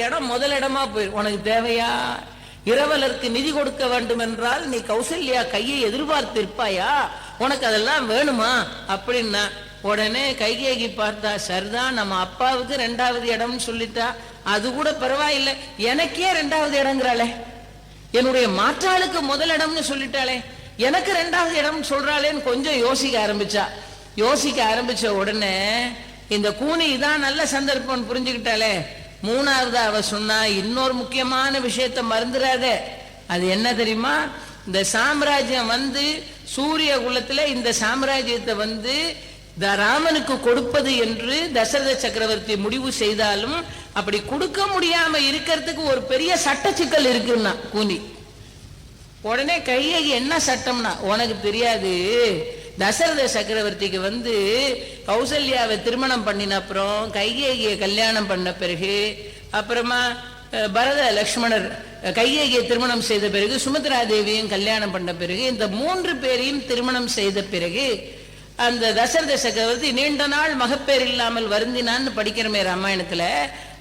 இடம் முதல் இடமா போயிரு உனக்கு தேவையா? இரவலருக்கு நிதி கொடுக்க வேண்டும் என்றால் நீ கௌசல்யா கையை எதிர்பார்த்திருப்பாயா? உனக்கு அதெல்லாம் வேணுமா? அப்படின்னா உடனே கைகேகி பார்த்தா சரிதான் நம்ம அப்பாவுக்கு ரெண்டாவது இடம்னு சொல்லிட்டா அது கூட பரவாயில்லை. எனக்கே ரெண்டாவது இடங்கிறாளே. என்னுடைய மாற்றாளுக்கு முதல் இடம்னு சொல்லிட்டாளே. எனக்கு ரெண்டாவது இடம் சொல்றாளேன்னு கொஞ்சம் யோசிக்க ஆரம்பிச்சா. யோசிக்க ஆரம்பிச்ச உடனே இந்த கூனி இதான் நல்ல சந்தர்ப்பம் புரிஞ்சுக்கிட்டாளே. மூணாவது அவ சொன்னா இன்னொரு முக்கியமான விஷயத்த மறந்துடாத அது என்ன தெரியுமா? இந்த சாம்ராஜ்யம் வந்து சூரிய குலத்துல இந்த சாம்ராஜ்யத்தை வந்து த ராமனுக்கு கொடுப்பது என்று தசரத சக்கரவர்த்தி முடிவு செய்தாலும் அப்படி கொடுக்க முடியாம இருக்கிறதுக்கு ஒரு பெரிய சட்ட சிக்கல் இருக்குன்னா கூனி. உடனே கையை என்ன சட்டம்னா உனக்கு தெரியாது. தசரத சக்கரவர்த்திக்கு வந்து கௌசல்யாவை திருமணம் பண்ணின அப்புறம் கைகேகியை கல்யாணம் பண்ண பிறகு அப்புறமா பரத லக்ஷ்மணர் அஹ், கைகேகியை திருமணம் செய்த பிறகு சுமித்ரா தேவியும் கல்யாணம் பண்ண பிறகு இந்த மூன்று பேரையும் திருமணம் செய்த பிறகு அந்த தசரத சக்கரவர்த்தி நீண்ட நாள் மகப்பேர் இல்லாமல் வருந்தினான்னு படிக்கிறமே ராமாயணத்துல.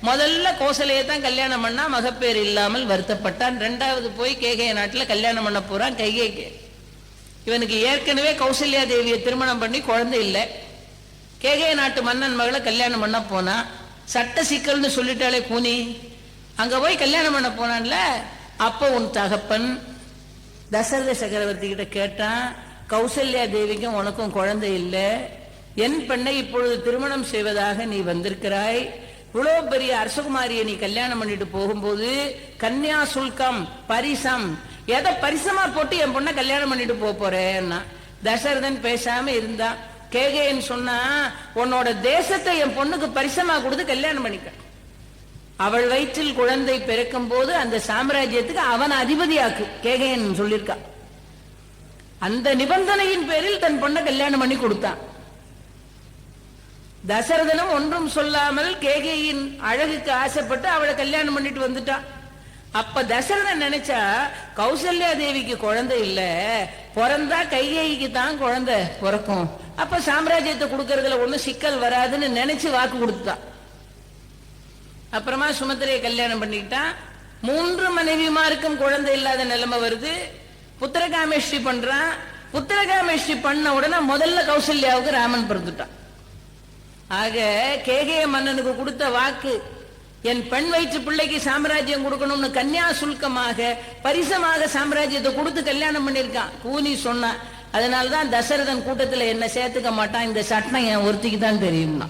முதல்ல கோசலையை தான் கல்யாணம் பண்ணா மகப்பேர் இல்லாமல் வருத்தப்பட்டான். ரெண்டாவது போய் கேகைய நாட்டுல கல்யாணம் பண்ண போறான் கைகேகி. இவனுக்கு ஏற்கனவே கௌசல்யா தேவியை திருமணம் பண்ணி குழந்தை இல்லை. கேகே நாட்டு மன்னன் மகளை கல்யாணம் பண்ண போனா சட்ட சிக்கல்னு சொல்லிட்டாலே கூனி. அங்க போய் கல்யாணம் பண்ண போனான்ல அப்போ உன் தகப்பன் தசரத சக்கரவர்த்தி கிட்ட கேட்டான் கௌசல்யா தேவிக்கும் உனக்கும் குழந்தை இல்லை. என் பெண்ணை இப்பொழுது திருமணம் செய்வதாக நீ வந்திருக்கிறாய். இவ்வளவு பெரிய அரசகுமாரியை நீ கல்யாணம் பண்ணிட்டு போகும்போது கன்யா சுல்கம் பரிசம் எதை பரிசமா போட்டு என் பொண்ணை கல்யாணம் பண்ணிட்டு போக போறேன்னா தசரதன் பேசாம இருந்தான் கேகேன்னு சொன்னா உன்னோட தேசத்தை என் பொண்ணுக்கு பரிசமா கொடுத்து கல்யாணம் பண்ணிக்க. அவள் வயிற்றில் குழந்தை பிறக்கும் போது அந்த சாம்ராஜ்யத்துக்கு அவன் அதிபதியாக்கு கேகேன் சொல்லியிருக்கான் அந்த நிபந்தனையின் பேரில் தன் பொண்ணை கல்யாணம் பண்ணி கொடுத்தான். தசரதனும் ஒன்றும் சொல்லாமல் கேகையின் அழகுக்கு ஆசைப்பட்டு அவளை கல்யாணம் பண்ணிட்டு வந்துட்டான் அப்ப தசரதன் நினைச்சா கௌசல்யா தேவிக்கு குழந்தை இல்ல. பிறந்தா கைகேயிக்கு தான் குழந்தை பிறக்கும். அப்ப சாம்ராஜ்யத்தை கொடுக்கறதுல ஒன்றும் சிக்கல் வராதுன்னு நினைச்சு வாக்கு கொடுத்தான் அப்புறமா சுமத்திரையை கல்யாணம் பண்ணிக்கிட்டான் மூன்று மனைவிமாருக்கும் குழந்தை இல்லாத நிலைமை வருது. புத்திரகாமேஷ்டி பண்றான். புத்திரகாமேஷ்டி பண்ண உடனே முதல்ல கௌசல்யாவுக்கு ராமன் பிறந்துட்டான். ஆக கேகய மன்னனுக்கு கொடுத்த வாக்கு என் பெண் வயிற்று பிள்ளைக்கு சாம்ராஜ்யம் கொடுக்கணும்னு கன்னியா சுல்கமாக பரிசமாக சாம்ராஜ்யத்தை கொடுத்து கல்யாணம் பண்ணிருக்கான் கூனி சொன்னான் அதனாலதான் தசரதன் கூட்டத்துல என்ன சேர்த்துக்க மாட்டான் இந்த சட்டம் என் ஒருத்திக்கு தான் தெரியும்னா.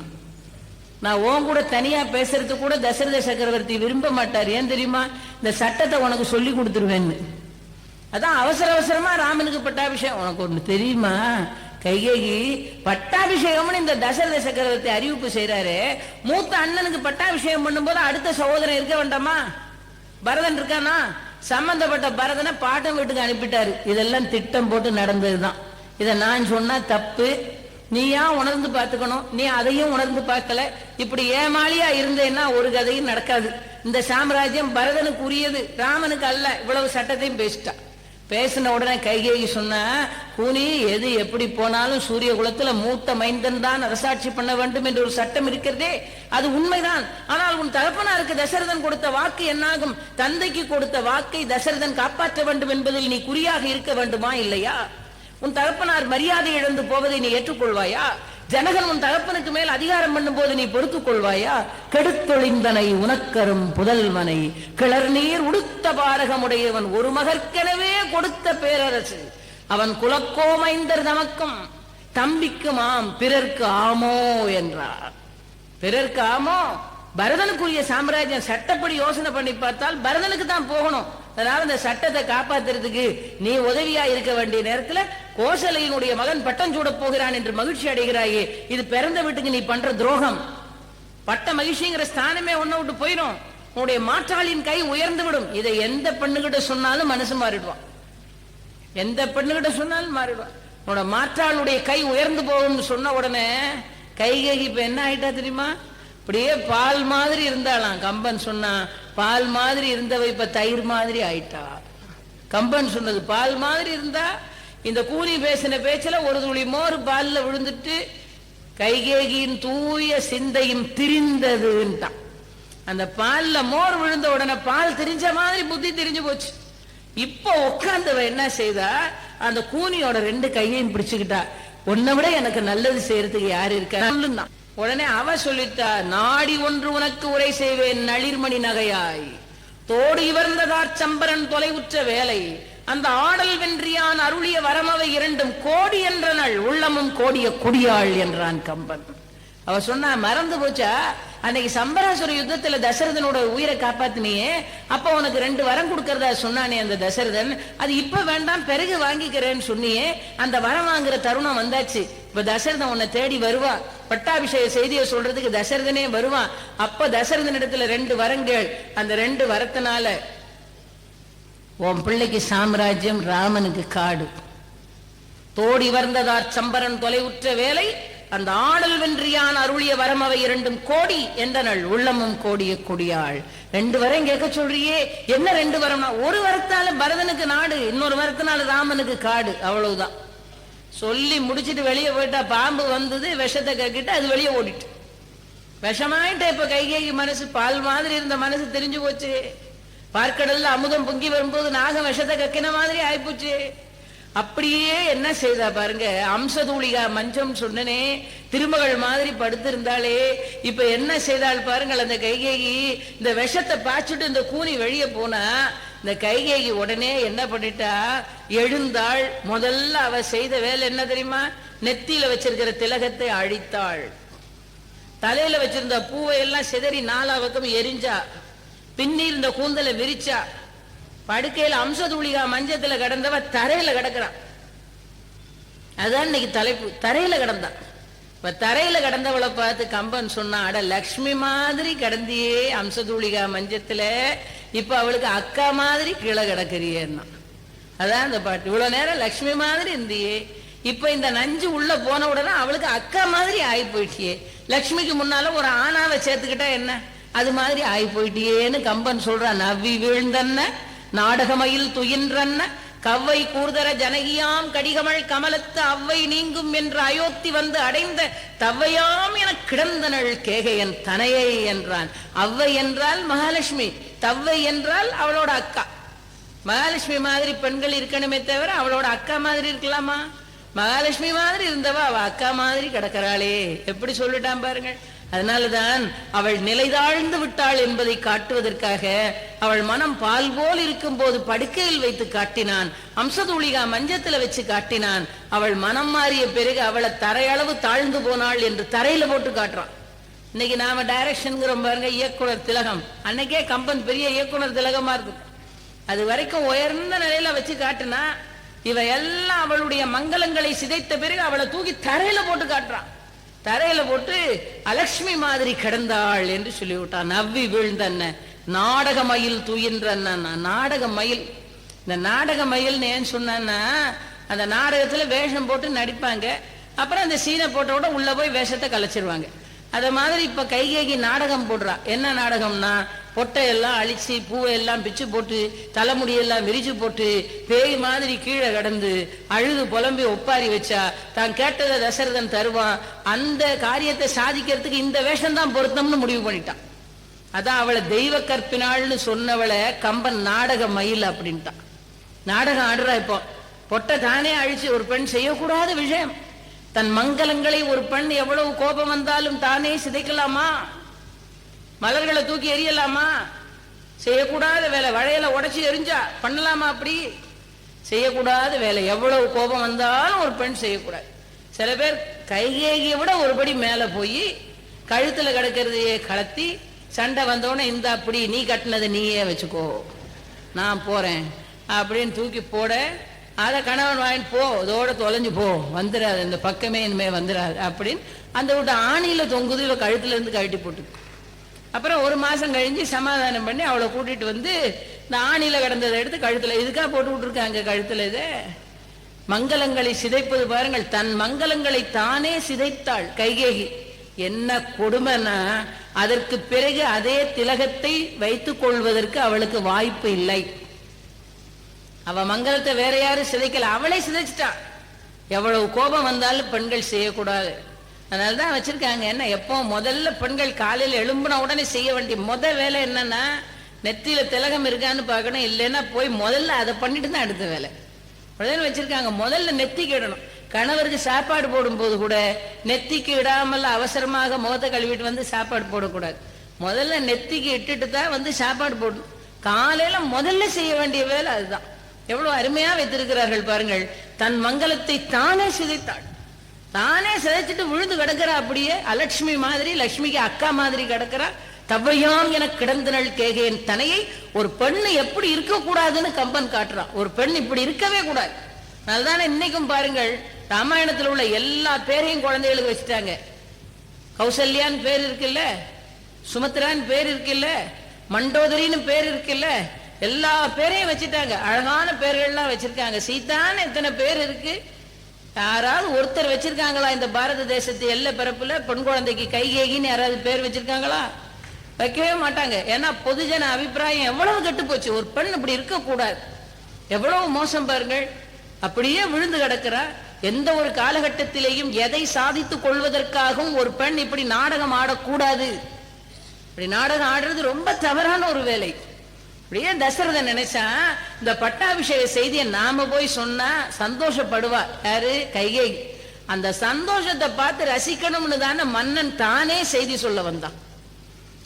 நான் உன் கூட தனியா பேசுறது கூட தசரத சக்கரவர்த்தி விரும்ப மாட்டார். ஏன் தெரியுமா? இந்த சட்டத்தை உனக்கு சொல்லி கொடுத்துருவேன்னு. அதான் அவசர அவசரமா ராமனுக்கு பட்டாபிஷேகம். உனக்கு ஒண்ணு தெரியுமா? கைகேகி பட்டாபிஷேகம்னு இந்த தசரத சக்கரவர்த்தி அறிவிப்பு செய்யறாரு மூத்த அண்ணனுக்கு பட்டாபிஷேகம் பண்ணும்போது அடுத்த சகோதரன் இருக்க வேண்டாமா? பரதன் இருக்கானா? சம்பந்தப்பட்ட பரதனை பாட்டம் வீட்டுக்கு அனுப்பிட்டாரு. இதெல்லாம் திட்டம் போட்டு நடந்ததுதான். இதை நான் சொன்னா தப்பு. நீயா உணர்ந்து பார்த்துக்கணும்? நீ அதையும் உணர்ந்து பார்க்கல. இப்படி ஏமாளியா இருந்தேன்னா ஒரு கதையும் நடக்காது. இந்த சாம்ராஜ்யம் பரதனுக்கு உரியது ராமனுக்கு அல்ல. இவ்வளவு சட்டத்தையும் பேசிட்டான் பேசின உடனே கைகேகி சொன்ன கூனி எது எப்படி போனாலும் சூரிய குலத்துல மூத்த மைந்தன் தான் அரசாட்சி பண்ண வேண்டும் என்று ஒரு சட்டம் இருக்கிறதே. அது உண்மைதான். ஆனால் உன் தகப்பனாருக்கு தசரதன் கொடுத்த வாக்கு என்னாகும்? தந்தைக்கு கொடுத்த வாக்கை தசரதன் காப்பாற்ற வேண்டும் என்பதில் நீ குறியாக இருக்க வேண்டுமா இல்லையா? உன் தகப்பனார் மரியாதை இழந்து போவதை நீ ஏற்றுக்கொள்வாயா? ஜனகன் உன் தகப்பனுக்கு மேல் அதிகாரம் பண்ணும் போது நீ பொறுத்துக் கொள்வாயா? கெடுத்தொழிந்தனை உனக்கரும் புதல்வனை. கிளர் நீர் உடுத்த பாரகமுடையவன் ஒரு மகற்கெனவே கொடுத்த பேரரசு. அவன் குலக்கோமைந்தர் தமக்கும் தம்பிக்குமாம் பிறர்க்கு ஆமோ என்றார். பிறர்க்கு ஆமோ? பரதனுக்குரிய சாம்ராஜ்யம் சட்டப்படி யோசனை பண்ணி பார்த்தால் பரதனுக்கு தான் போகணும். அதனால இந்த சட்டத்தை காப்பாத்துறதுக்கு நீ உதவியா இருக்க வேண்டிய நேரத்துல கோசலையினுடைய மகன் பட்டம் சூட போகிறான் என்று மகிழ்ச்சி அடைகிறாயே. இது பிறந்த வீட்டுக்கு நீ பண்ற துரோகம். பட்ட மகிழ்ச்சிங்கிற ஸ்தானமே ஒன்ன விட்டு போயிடும் உன்னுடைய மாற்றாளின் கை உயர்ந்து விடும். இதை எந்த பெண்ணுகிட்ட சொன்னாலும் மனசு மாறிடுவான். எந்த பெண்ணுகிட்ட சொன்னாலும் மாறிடுவான். உன்னோட மாற்றாளுடைய கை உயர்ந்து போகும்னு சொன்ன உடனே கைகை இப்ப என்ன ஆயிட்டா தெரியுமா? அப்படியே பால் மாதிரி இருந்தாலாம் கம்பன் சொன்னா பால் மாதிரி இருந்தவ இப்ப தயிர் மாதிரி ஆயிட்டா? கம்பன் சொன்னது பால் மாதிரி இருந்தா இந்த கூனி பேசின பேச்சுல ஒரு துளி மோர் பால்ல விழுந்துட்டு கைகேகியின் தூய சிந்தையும் திரிந்ததுன்ட்டான். அந்த பால்ல மோர் விழுந்த உடனே பால் திரிஞ்ச மாதிரி புத்தி தெரிஞ்சு போச்சு. இப்போ உட்காந்தவ என்ன செய்தா? அந்த கூனியோட ரெண்டு கையையும் பிடிச்சுக்கிட்டா. உன்னை விட எனக்கு நல்லது செய்யறதுக்கு யாரு இருக்கா? சொல்லுன்னா உடனே அவ சொல்லித்தா நாடி ஒன்று உனக்கு உரை செய்வேன் நளிர்மணி நகையாய். தோடு இவர்ந்ததார் சம்பரன் தொலைவுற்ற வேலை. அந்த ஆடல் வென்றியான் அருளிய வரமவை இரண்டும் கோடி என்றனள் உள்ளமும் கோடிய குடியாள் என்றான் கம்பன். அவ சொன்னா மறந்து போச்சா? அன்னைக்கு சம்பராசுர யுத்தத்துல தசரதனோட உயிரை காப்பாத்தினியே. அப்ப உனக்கு ரெண்டு வரம் கொடுக்கறதா சொன்னானே அந்த தசரதன். அது இப்ப வேண்டாம் பிறகு வாங்கிக்கிறேன்னு சொன்னியே. அந்த வரம் வாங்குற தருணம் வந்தாச்சு. இப்ப தசரதன் உன்னை தேடி வருவான் பட்டாபிஷேக செய்தியை சொல்றதுக்கு தசரதனே வருவான். அப்ப தசரதன் இடத்துல ரெண்டு வரங்கள். அந்த ரெண்டு வரத்தினால உன் பிள்ளைக்கு சாம்ராஜ்யம் ராமனுக்கு காடு. தோடி வந்ததார் சம்பரன் தொலைவுற்ற வேலை அந்த ஆடல் வென்றியான் அருளிய வரமவை இரண்டும் கோடி என்றனள். உள்ளமும் கோடிய கொடியாள். ரெண்டு வரம் கேட்க சொல்றியே என்ன ரெண்டு வரம்னா ஒரு வரத்தால பரதனுக்கு நாடு இன்னொரு வரத்தினால ராமனுக்கு காடு. அவ்வளவுதான். சொல்லி முடிச்சிட்டு வெளியே போயிட்டா பாம்பு வந்தது விஷத்தை கக்கிட்டு அது வெளியே ஓடிட்டு. விஷமாயிட்ட இப்ப கைகேகி மனசு பால் மாதிரி இருந்த மனசு தெரிஞ்சு போச்சு. பார்க்கடல்ல அமுதம் பொங்கி வரும்போது நாகம் விஷத்தை கக்கின மாதிரி ஆயிப்போச்சு. அப்படியே என்ன செய்தா பாருங்க அம்சதூளிகா மஞ்சம் சொன்னனே திருமகள் மாதிரி படுத்திருந்தாளே. இப்ப என்ன செய்தாள் பாருங்கள் அந்த கைகேகி இந்த விஷத்தை பாய்ச்சிட்டு இந்த கூனி வெளியே போனா இந்த கைகேகி உடனே என்ன பண்ணிட்டா எழுந்தாள். முதல்ல அவ செய்த வேலை என்ன தெரியுமா? நெத்தியில வச்சிருக்கிற திலகத்தை அழித்தாள். தலையில வச்சிருந்த பூவை எல்லாம் சிதறி நாலாவக்கம் எரிஞ்சா. பின்னி இருந்த கூந்தலை விரிச்சா. படுக்கையில அம்சதுளிகா மஞ்சத்துல கிடந்தவ தரையில கிடக்குறான் அதான் இன்னைக்கு தலைப்பு. தரையில கிடந்தான் இப்ப தரையில கிடந்தவளை பார்த்து கம்பன் சொன்னா அட லக்ஷ்மி மாதிரி கிடந்தியே அம்சதூளிகா மஞ்சத்துல. இப்போ அவளுக்கு அக்கா மாதிரி கீழே கிடக்குறியேன்னா. அதான் அந்த பாட்டு. இவ்வளவு நேரம் லக்ஷ்மி மாதிரி இருந்தியே. இப்ப இந்த நஞ்சு உள்ள போன உடனே அவளுக்கு அக்கா மாதிரி ஆகி போயிட்டியே லக்ஷ்மிக்கு முன்னால ஒரு ஆணாவை சேர்த்துக்கிட்டா என்ன? அது மாதிரி ஆகி போயிட்டியேன்னு கம்பன் சொல்றான். நவ்வி வீழ்ந்தன்ன நாடகமயில் துயின்றன்ன கவ்வை கூர்தர ஜனகியாம் கடிகமள் கமலத்து அவ்வை நீங்கும் என்று அயோத்தி வந்து அடைந்த தவ்வையாம் என கிடந்தனள் கேகையன் தனையை என்றான். அவ்வை என்றால் மகாலட்சுமி தவ்வை என்றால் அவளோட அக்கா. மகாலட்சுமி மாதிரி பெண்கள் இருக்கணுமே தவிர அவளோட அக்கா மாதிரி இருக்கலாமா? மகாலட்சுமி மாதிரி இருந்தவா அவ அக்கா மாதிரி கிடக்கிறாளே. எப்படி சொல்லிட்டான் பாருங்கள். அதனாலதான் அவள் நிலைதாழ்ந்து விட்டாள் என்பதை காட்டுவதற்காக அவள் மனம் பால் போல் இருக்கும் போது படுக்கையில் வைத்து காட்டினான். அம்சதூளிகா மஞ்சத்துல வச்சு காட்டினான். அவள் மனம் மாறிய பிறகு அவளை தரையளவு தாழ்ந்து போனாள் என்று தரையில போட்டு காட்டுறான். இன்னைக்கு நாம டைரக்ஷன்ங்கிறோம் பாருங்க இயக்குனர் திலகம். அன்னைக்கே கம்பன் பெரிய இயக்குனர் திலகமா இருக்கு அது வரைக்கும் உயர்ந்த நிலையில வச்சு காட்டுனா இவ எல்லாம் அவளுடைய மங்களங்களை சிதைத்த பிறகு அவளை தூக்கி தரையில போட்டு காட்டுறான். தரையில போட்டு அலட்சுமி மாதிரி கிடந்தாள் என்று சொல்லிவிட்டான். நவ்வி வீழ்ந்தன்ன. நாடக மயில் துயின்ற நாடக மயில் இந்த நாடக மயில்னு ஏன் சொன்னா அந்த நாடகத்துல வேஷம் போட்டு நடிப்பாங்க. அப்புறம் அந்த சீனை போட்ட கூட உள்ள போய் வேஷத்தை கலைச்சிருவாங்க. அத மாதிரி இப்ப கைகேகி நாடகம் போடுறா. என்ன நாடகம்னா பொட்டை எல்லாம் அழிச்சு பூவை எல்லாம் பிச்சு போட்டு தலைமுடியெல்லாம் விரிச்சு போட்டு பேய் மாதிரி கீழே கடந்து அழுது புலம்பி ஒப்பாரி வச்சா தான் கேட்டதை தசரதன் தருவான். அந்த காரியத்தை சாதிக்கிறதுக்கு இந்த வேஷம் தான் பொருத்தம்னு முடிவு பண்ணிட்டான். அதான் அவளை தெய்வ கற்பினாள்னு சொன்னவளை கம்பன் நாடக மயில் அப்படின்ட்டான். நாடகம் ஆடுறா இப்போ. பொட்டை தானே அழிச்சு ஒரு பெண் செய்யக்கூடாத விஷயம். தன் மங்களங்களை ஒரு பெண் எவ்வளவு கோபம் வந்தாலும் தானே சிதைக்கலாமா? மலர்களை தூக்கி எரியலாமா செய்யக்கூடாத வேலை. வளையல உடச்சி எரிஞ்சா பண்ணலாமா அப்படி? செய்யக்கூடாத வேலை. எவ்வளவு கோபம் வந்தாலும் ஒரு பெண் செய்யக்கூடாது. சில பேர் கைகேகியை விட ஒருபடி மேல போய் கழுத்துல கிடக்கிறதையே கலத்தி சண்டை வந்தோடனே இந்த அப்படி நீ கட்டினதை நீயே வச்சுக்கோ. நான் போறேன். அப்படின்னு தூக்கி போட அதை கணவன் வாங்கிட்டு போ. இதோட தொலைஞ்சு போ. வந்துடாது இந்த பக்கமே இனிமே வந்துடாது அப்படின்னு அந்த விட்டு ஆணியில தொங்குது இவ கழுத்துல இருந்து கழட்டி போட்டுக்கு அப்புறம் ஒரு மாசம் கழிஞ்சு சமாதானம் பண்ணி அவளை கூட்டிட்டு வந்து இந்த ஆணியில கிடந்ததை எடுத்து கழுத்துல இதுக்காக போட்டு விட்டுருக்காங்க கழுத்துல இதை? மங்களங்களை சிதைப்பது பாருங்கள். தன் மங்களங்களை தானே சிதைத்தாள் கைகேகி. என்ன கொடுமைன்னா அதற்கு பிறகு அதே திலகத்தை வைத்துக் கொள்வதற்கு அவளுக்கு வாய்ப்பு இல்லை. அவ மங்களத்தை வேற யாரும் சிதைக்கல. அவளே சிதைச்சிட்டா. எவ்வளவு கோபம் வந்தாலும் பெண்கள் செய்யக்கூடாது. அதனாலதான் வச்சிருக்காங்க. என்ன எப்போ முதல்ல பெண்கள் காலையில் எழும்புன உடனே செய்ய வேண்டிய முத வேலை என்னன்னா நெத்தியில திலகம் இருக்கான்னு பார்க்கணும். இல்லைன்னா போய் முதல்ல அதை பண்ணிட்டு தான் அடுத்த வேலை. உடனே வச்சிருக்காங்க. முதல்ல நெத்திக்கு இடணும் கணவருக்கு சாப்பாடு போடும்போது கூட நெத்திக்கு இடாமல் அவசரமாக முகத்தை கழுவிட்டு வந்து சாப்பாடு போடக்கூடாது. முதல்ல நெத்திக்கு இட்டுட்டு தான் வந்து சாப்பாடு போடணும். காலையில முதல்ல செய்ய வேண்டிய வேலை அதுதான். எவ்வளவு அருமையா வைத்திருக்கிறார்கள் பாருங்கள். தன் மங்களத்தை தானே சிதைத்தாள். தானே சிதைச்சிட்டு விழுந்து கிடக்கிறா அப்படியே? அலட்சுமி மாதிரி லட்சுமிக்கு அக்கா மாதிரி கிடக்குறா? தவையாம் என கிடந்தனள் கேகேன் தனையை. ஒரு பெண்ணு எப்படி இருக்க கூடாதுன்னு கம்பன் காட்டுறான். ஒரு பெண் இப்படி இருக்கவே கூடாது. அதுதானே இன்னைக்கும் பாருங்கள் ராமாயணத்துல உள்ள எல்லா பேரையும் குழந்தைகளுக்கு வச்சுட்டாங்க. கௌசல்யான்னு பேர் இருக்குல்ல? சுமத்ரான்னு பேர் இருக்குல்ல? மண்டோதரின்னு பேர் இருக்குல்ல? எல்லா பேரையும் வச்சுட்டாங்க. அழகான பேர்கள்லாம் வச்சிருக்காங்க. சீதான்னு எத்தனை பேர் இருக்கு? யாராவது ஒருத்தர் வச்சிருக்காங்களா இந்த பாரத தேசத்து எல்லை பிறப்புல பெண் குழந்தைக்கு கைகேகின்னு யாராவது பேர் வச்சிருக்காங்களா? வைக்கவே மாட்டாங்க. ஏன்னா பொதுஜன அபிப்பிராயம் எவ்வளவு கெட்டு போச்சு. ஒரு பெண் இப்படி இருக்க கூடாது எவ்வளவு மோசம் பாருங்கள். அப்படியே விழுந்து கிடக்கிறா. எந்த ஒரு காலகட்டத்திலேயும் எதை சாதித்துக் கொள்வதற்காகவும் ஒரு பெண் இப்படி நாடகம் ஆடக்கூடாது. இப்படி நாடகம் ஆடுறது ரொம்ப தவறான ஒரு வேலை. அப்படியே தசரதன் நினைச்சான் இந்த பட்டாபிஷேக செய்தியை நாம போய் சொன்னா சந்தோஷப்படுவா. யாரு? கைகை. அந்த சந்தோஷத்தை பார்த்து ரசிக்கணும்னு தானே மன்னன் தானே செய்தி சொல்ல வந்தான்.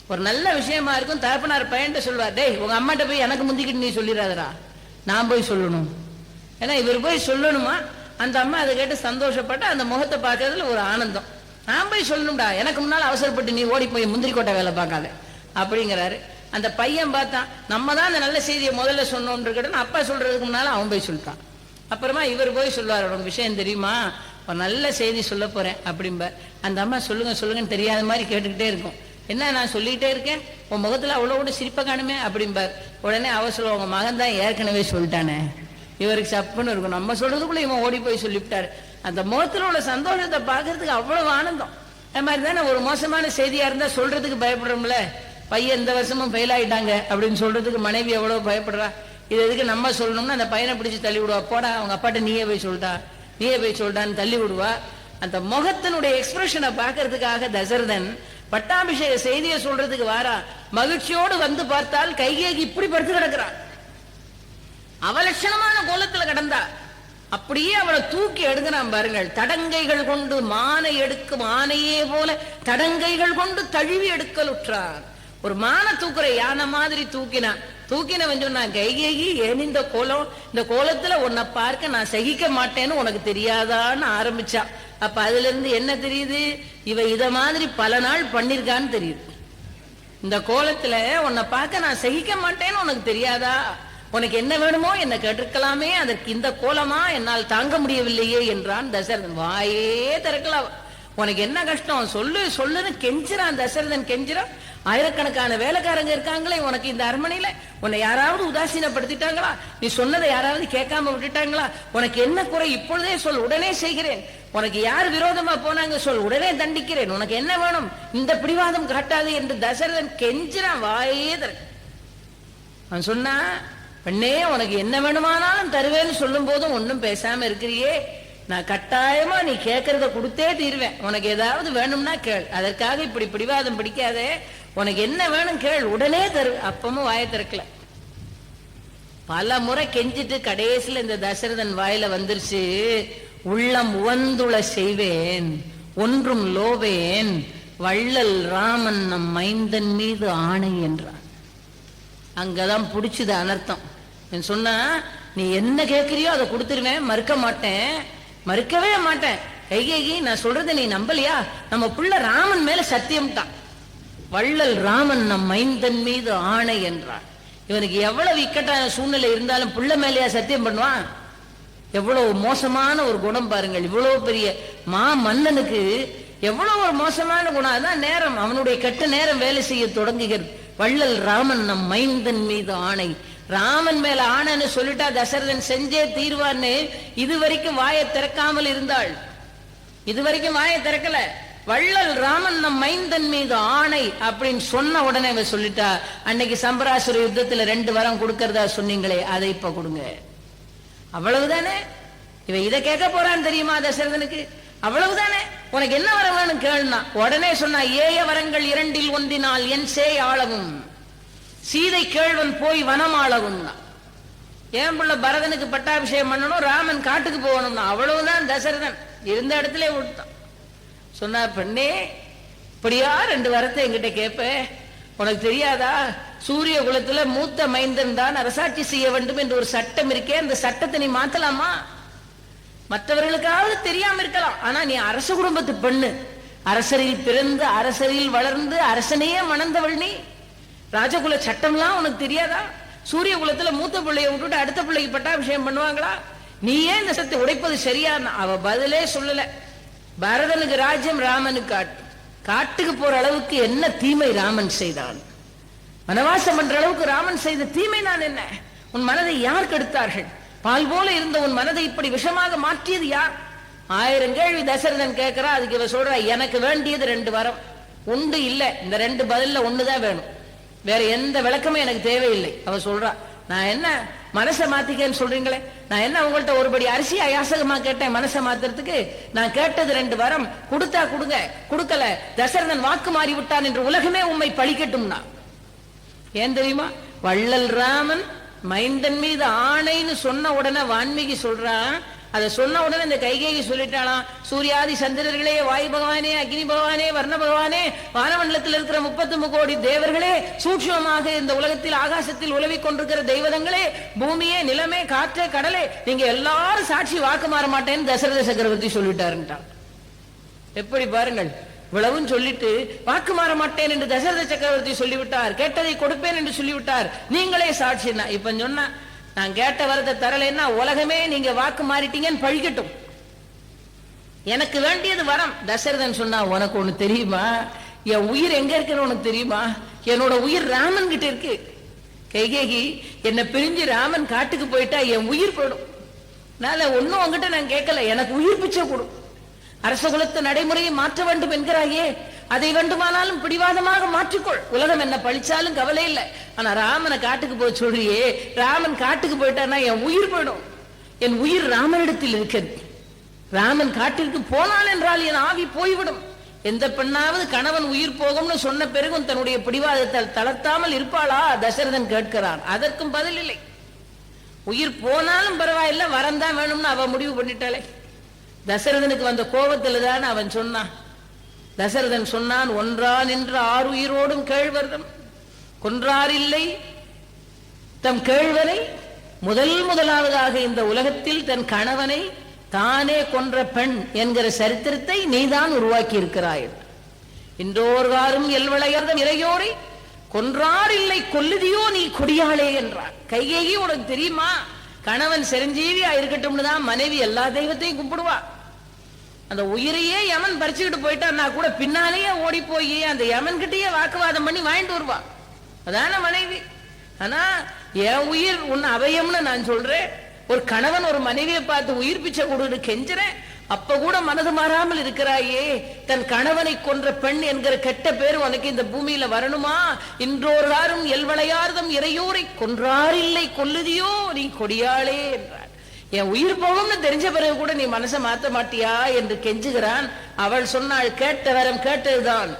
ஒரு நல்ல விஷயமா இருக்கும் தகப்பனார் பையன்ட்ட சொல்வார் டேய் உங்க அம்மாட்ட போய் எனக்கு முந்திக்கிட்டு நீ சொல்லிடாதரா நான் போய் சொல்லணும். ஏன்னா இவர் போய் சொல்லணுமா? அந்த அம்மா அதை கேட்டு சந்தோஷப்பட்டு அந்த முகத்தை பார்க்கறதுல ஒரு ஆனந்தம். நான் போய் சொல்லணும்டா. எனக்கு முன்னால அவசரப்பட்டு நீ ஓடி போய் முந்திரி கோட்டை வேலை பார்க்காத. அப்படிங்கிறாரு. அந்த பையன் பார்த்தான் நம்ம தான் அந்த நல்ல செய்தியை முதல்ல சொன்னோன்னு அப்பா சொல்றதுக்கு முன்னால அவன் போய் சொல்லிட்டான். அப்புறமா இவர் போய் சொல்லுவார் உனக்கு விஷயம் தெரியுமா? ஒரு நல்ல செய்தி சொல்ல போறேன் அப்படிம்ப. அந்த அம்மா சொல்லுங்க சொல்லுங்கன்னு தெரியாத மாதிரி கேட்டுக்கிட்டே இருக்கும். என்ன நான் சொல்லிட்டே இருக்கேன்? உன் முகத்துல அவ்வளோ கூட சிரிப்ப காணுமே? அப்படிம்பார். உடனே அவ சொல்லுவா உங்க மகன் தான் ஏற்கனவே சொல்லிட்டானே. இவருக்கு சப்புன்னு இருக்கும். நம்ம சொல்றதுக்குள்ள இவன் ஓடி போய் சொல்லிவிட்டாரு. அந்த முகத்துல உள்ள சந்தோஷத்தை பார்க்கறதுக்கு அவ்வளவு ஆனந்தம். அது மாதிரி தானே ஒரு மோசமான செய்தியா இருந்தா சொல்றதுக்கு பயப்படுறோம்ல. பையன் இந்த வருஷமும் ஃபெயில் ஆகிட்டாங்க அப்படின்னு சொல்றதுக்கு மனைவி எவ்வளவு பயப்படுறா? இது எதுக்கு நம்ம சொல்லணும்னா அந்த பையனை பிடிச்சு தள்ளி விடுவா. போடா அவங்க அப்பாட்ட நீயே போய் சொல்லிட்டா நீயே போய் சொல்லிட்டான்னு தள்ளி விடுவா. அந்த முகத்தினுடைய எக்ஸ்பிரஷனை பார்க்கறதுக்காக தசரதன் பட்டாபிஷேக செய்தியை சொல்றதுக்கு வாரா. மகிழ்ச்சியோடு வந்து பார்த்தால் கைகேகி இப்படி படுத்து கிடக்கிறான். அவலட்சணமான கோலத்துல கிடந்தா. அப்படியே அவளை தூக்கி எடுக்கிறான் பாருங்கள். தடங்கைகள் கொண்டு மானை எடுக்கும் ஆனையே போல தடங்கைகள் கொண்டு தழுவி எடுக்கலுற்றான். ஒரு மான தூக்குற யானை மாதிரி தூக்கினான் தூக்கினவன் சொன்னான் கைகேகி ஏன் இந்த கோலம்? இந்த கோலத்துல உன்னை பார்க்க நான் சகிக்க மாட்டேன்னு உனக்கு தெரியாதான்னு ஆரம்பிச்சான் அப்ப அதுல இருந்து என்ன தெரியுது? இவ இத மாதிரி பல நாள் பண்ணிருக்கான்னு தெரியுது. இந்த கோலத்துல உன்னை பார்க்க நான் சகிக்க மாட்டேன்னு உனக்கு தெரியாதா? உனக்கு என்ன வேணுமோ என்ன கேட்டிருக்கலாமே அதற்கு இந்த கோலமா என்னால் தாங்க முடியவில்லையே என்றான் தசரதன். வாயே திறக்கலாம் உனக்கு என்ன கஷ்டம்? சொல்லு சொல்லுன்னு கெஞ்சிரான் தசரதன் கெஞ்சிரான் ஆயிரக்கணக்கான வேலைக்காரங்க இருக்காங்களே உனக்கு இந்த அரண்மனையில. உன்னை யாராவது உதாசீனப்படுத்திட்டாங்களா? நீ சொன்னதை யாராவது கேட்காம விட்டுட்டாங்களா? உனக்கு என்ன குறை? இப்பொழுதே சொல் உடனே செய்கிறேன். உனக்கு யார் விரோதமா போனாங்க சொல் உடனே தண்டிக்கிறேன். உனக்கு என்ன வேணும்? இந்த பிடிவாதம் காட்டாது என்று தசரதன் கெஞ்சிரான் வாயே அவன் சொன்னா பெண்ணே உனக்கு என்ன வேணுமானாலும் தருவேன்னு சொல்லும் போதும் ஒன்னும் பேசாம இருக்கிறியே. நான் கட்டாயமா நீ கேட்கறத கொடுத்தே தீருவேன். உனக்கு ஏதாவது வேணும்னா கேள். அதற்காக இப்படி பிடிவாதம் பிடிக்காதே. உனக்கு என்ன வேணும் கேள். உடனே தரு. அப்பமும் வாயை திறக்கல. பல முறை கெஞ்சிட்டு கடைசியில இந்த தசரதன் வாயில வந்துருச்சு. உள்ளம் உவந்துள செய்வேன். ஒன்றும் லோவேன். வள்ளல் ராமன் நம் மைந்தன் மீது ஆணை என்றான். அங்கதான் பிடிச்சது அனர்த்தம். சொன்னா நீ என்ன கேட்கிறியோ அதை கொடுத்துருவேன். மறுக்க மாட்டேன். மறுக்கவே மாட்டேன். ஐயகி நான் சொல்றதை நீ நம்பலையா? நம்ம புள்ள ராமன் மேல சத்தியம்ட்டான் வள்ளல் ராமன் நம் மைந்தன் மீது ஆணை என்றார். இவனுக்கு எவ்வளவு இக்கட்டான சூழ்நிலை இருந்தாலும் புள்ள மேலேயா சத்தியம் பண்ணுவான்? எவ்வளவு மோசமான ஒரு குணம் பாருங்கள். இவ்வளவு பெரிய மா மன்னனுக்கு எவ்வளவு ஒரு மோசமான குணம். அதான் நேரம். அவனுடைய கெட்ட நேரம் வேலை செய்ய தொடங்குகிறது. வள்ளல் ராமன் நம் மைந்தன் மீது ஆணை. ராமன் மேல ஆணைன்னு சொல்லிட்டா தசரதன் செஞ்சே தீர்வான்னு இதுவரைக்கும் வாயை திறக்காமல் இருந்தாள். இதுவரைக்கும் வாயை திறக்கல. வள்ளல் ராமன் நம் மைந்தன் மீது ஆணை அப்படின்னு சொன்ன உடனே இவ சொல்லிட்டா அன்னைக்கு சம்பராசுர யுத்தத்துல ரெண்டு வரம் கொடுக்கறதா சொன்னீங்களே அதை இப்ப கொடுங்க. அவ்வளவுதானே? இவ இதை கேட்க போறான்னு தெரியுமா தசரதனுக்கு? அவ்வளவுதானே? உனக்கு என்ன வரம் வேணும் கேளுனா உடனே சொன்னா ஏய வரங்கள் இரண்டில் ஒன்றினால் என் சேய் ஆளவும். சீதை கேழ்வன் போய் வனம் ஏன் புள்ள பரதனுக்கு பட்டாபிஷேகம் பண்ணணும்? ராமன் காட்டுக்கு போகணும்னா. அவ்வளவுதான் தசரதன். இருந்த இடத்துல விட்டான். சொன்னா பெண்ணே இப்படியா ரெண்டு வரத்தை என்கிட்ட கேப்ப? உனக்கு தெரியாதா? சூரிய குலத்துல மூத்த மைந்தன் தான் அரசாட்சி செய்ய வேண்டும் என்று ஒரு சட்டம் இருக்கே. அந்த சட்டத்தை நீ மாத்தலாமா? மற்றவர்களுக்காவது தெரியாம இருக்கலாம். ஆனா நீ அரச குடும்பத்து பெண்ணு. அரசரில் பிறந்து அரசரில் வளர்ந்து அரசனையே மணந்தவள் நீ. ராஜகுல சட்டம்லாம் உனக்கு தெரியாதா? சூரிய குலத்துல மூத்த பிள்ளைய விட்டுட்டு அடுத்த பிள்ளைக்கு பட்டாபிஷேகம் பண்ணுவாங்களா? நீ ஏன் இந்த சத்தை உடைப்பது சரியா அவ பதிலே சொல்லல. பரதனுக்கு ராஜ்யம் ராமனுக்கு காட்டு. காட்டுக்கு போற அளவுக்கு என்ன தீமை ராமன் செய்தான்? வனவாசம் பண்ற அளவுக்கு ராமன் செய்த தீமை நான் என்ன? உன் மனதை யார் கெடுத்தார்கள்? பால் போல இருந்த உன் மனதை இப்படி விஷமாக மாற்றியது யார்? ஆயிரம் கேள்வி தசரதன் கேட்கிறா அதுக்கு இவ சொல்றா எனக்கு வேண்டியது ரெண்டு வரம். உண்டு இல்ல இந்த ரெண்டு பதில்ல ஒண்ணுதான் வேணும். வேற எந்த விளக்கமும் எனக்கு தேவையில்லை. அவ சொல்றா நான் என்ன மனசை மாத்திக்கன்னு சொல்றீங்களே? நான் என்ன உங்கள்ட்ட ஒருபடி அரிசி அயாசகமா கேட்டேன் மனசை மாத்துறதுக்கு? நான் கேட்டது ரெண்டு வரம் கொடுத்தா கொடுங்க கொடுக்கல தசரதன் வாக்கு மாறி விட்டான் என்று உலகமே உண்மை பழிக்கட்டும்னா ஏன் தெரியுமா? வள்ளல் ராமன் மைந்தன் மீது ஆணைன்னு சொன்ன உடனே வான்மீகி சொல்றான் அதை சொன்ன உடனே இந்த கைகேகி சொல்லிட்டாளாம் சூர்யாதி சந்திரர்களே வாயு பகவானே அக்னி பகவானே வர்ண பகவானே வானமண்டலத்தில் இருக்கிற முப்பத்தி கோடி தேவர்களே சூட்சமாக இந்த உலகத்தில் ஆகாசத்தில் உலவிக் கொண்டிருக்கிற தெய்வதங்களே பூமியே நிலமே காற்றே கடலே நீங்க எல்லாரும் சாட்சி வாக்கு மாற மாட்டேன்னு தசரத சக்கரவர்த்தி சொல்லிட்டாருட்டான் எப்படி பாருங்கள் இவ்வளவும் சொல்லிட்டு வாக்கு மாற மாட்டேன் என்று தசரத சக்கரவர்த்தி சொல்லிவிட்டார் கேட்டதை கொடுப்பேன் என்று சொல்லிவிட்டார் நீங்களே சாட்சி இப்ப சொன்னா நான் கேட்ட வரத்தை தரலைன்னா உலகமே நீங்க வாக்கு மாறிட்டீங்கன்னு பழிக்கட்டும். எனக்கு வேண்டியது வரம் தசரதன் சொன்னா உனக்கு ஒண்ணு தெரியுமா? என் உயிர் எங்க இருக்குன்னு உனக்கு தெரியுமா? என்னோட உயிர் ராமன் கிட்ட இருக்கு. கைகேகி என்ன பிரிஞ்சு ராமன் காட்டுக்கு போயிட்டா என் உயிர் போயிடும். அதனால ஒன்னும் உங்ககிட்ட நான் கேட்கல. எனக்கு உயிர் பிச்சை கொடு. அரச குலத்து நடைமுறையை மாற்ற வேண்டும் என்கிறாயே. அதை வேண்டுமானாலும் பிடிவாதமாக மாற்றிக்கொள். உலகம் என்ன பழிச்சாலும் கவலை இல்லை. ஆனா ராமனை காட்டுக்கு போய் சொல்றியே ராமன் காட்டுக்கு போயிட்டானா என் உயிர் போயிடும். என் உயிர் ராமனிடத்தில் இருக்கிறது. ராமன் காட்டிற்கு போனான் என்றால் என் ஆவி போய்விடும். எந்த பெண்ணாவது கணவன் உயிர் போகும்னு சொன்ன பிறகும் தன்னுடைய பிடிவாதத்தால் தளர்த்தாமல் இருப்பாளா? தசரதன் கேட்கிறான். அதற்கும் பதில் இல்லை. உயிர் போனாலும் பரவாயில்ல வரம் தான் வேணும்னு அவன் முடிவு பண்ணிட்டாளே. தசரதனுக்கு வந்த கோபத்தில் தான் அவன் சொன்னான். தசரதன் சொன்னான் ஒன்றா நின்ற ஆறு உயிரோடும் கேழ்வர்தம். கொன்றாரில்லை தம் கேழ்வரை முதல் முதலாவதாக இந்த உலகத்தில் தன் கணவனை தானே கொன்ற பெண் என்கிற சரித்திரத்தை நீதான் உருவாக்கி இருக்கிறாய் இன்றோர்காரும் எல்வளையர்தம் இறையோரை கொன்றார் இல்லை கொல்லுதியோ நீ கொடியாளே என்றார். கைகேகி உனக்கு தெரியுமா? கணவன் சிரஞ்சீவியா இருக்கட்டும்னு தான் மனைவி எல்லா தெய்வத்தையும் கும்பிடுவா. அந்த உயிரையே யமன் பறிச்சுக்கிட்டு போயிட்டான்னா கூட பின்னாலேயே ஓடி போய் அந்த யமன் கிட்டயே வாக்குவாதம் பண்ணி வாங்கிட்டு வருவா. அதான மனைவி. ஆனா என் உயிர் உன் அவயம்னு நான் சொல்றேன். ஒரு கணவன் ஒரு மனைவியை பார்த்து உயிர் பிச்சை கொடுன்னு கெஞ்சுறேன். அப்ப கூட மனது மாறாமல் இருக்கிறாயே. தன் கணவனை கொன்ற பெண் என்கிற கெட்ட பேர் உனக்கு இந்த பூமியில வரணுமா? இன்றோராரும் எல்வளையார்தம் இறையோரை கொன்றாரில்லை கொல்லுதியோ? நீ கொடியாளே என்றார் என் உயிர் போகும்னு தெரிஞ்ச பிறகு கூட நீ மனசை மாத்த மாட்டியா என்று கெஞ்சுகிறான். அவள் சொன்னாள் கேட்டவரம் கேட்டதுதான்.